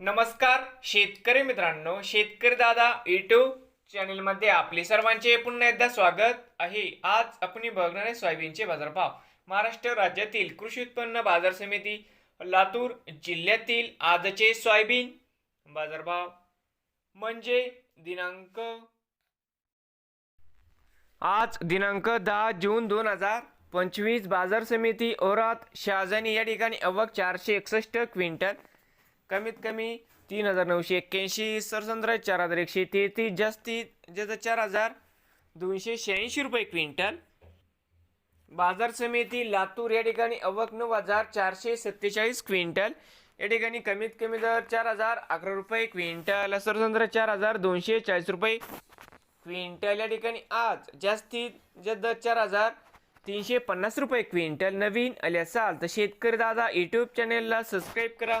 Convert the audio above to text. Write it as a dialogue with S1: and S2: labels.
S1: नमस्कार शेतकरी मित्रांनो शेतकरी दादा युट्यूब चॅनलमध्ये आपले सर्वांचे पुन्हा एकदा स्वागत आहे. आज आपण बघणार आहे सोयाबीनचे बाजारभाव. महाराष्ट्र राज्यातील कृषी उत्पन्न बाजार समिती लातूर जिल्ह्यातील आजचे सोयाबीन बाजारभाव म्हणजे दिनांक आज दिनांक दहा जून दोन हजार पंचवीस. बाजार समिती ओरात शहाजानी या ठिकाणी अवक चारशे एकसष्ट क्विंटल कमीत कमी तीन हजार नऊशे एक्क्याऐंशी सरसंद्र चार हजार एकशे तेहतीस जास्तीत जास्त चार हजार दोनशे शहाऐंशी रुपये क्विंटल. बाजार समिती लातूर या ठिकाणी अवक नऊ हजार चारशे सत्तेचाळीस क्विंटल. या ठिकाणी कमीत कमी दर चार हजार अकरा रुपये क्विंटल सरसंद्र चार हजार दोनशे चाळीस रुपये क्विंटल. या ठिकाणी आज जास्तीत जास्त दर चार हजार तीनशे पन्नास रुपये क्विंटल. नवीन आले असाल तर शेतकरी दादा यूट्यूब चॅनेलला सबस्क्राईब करा.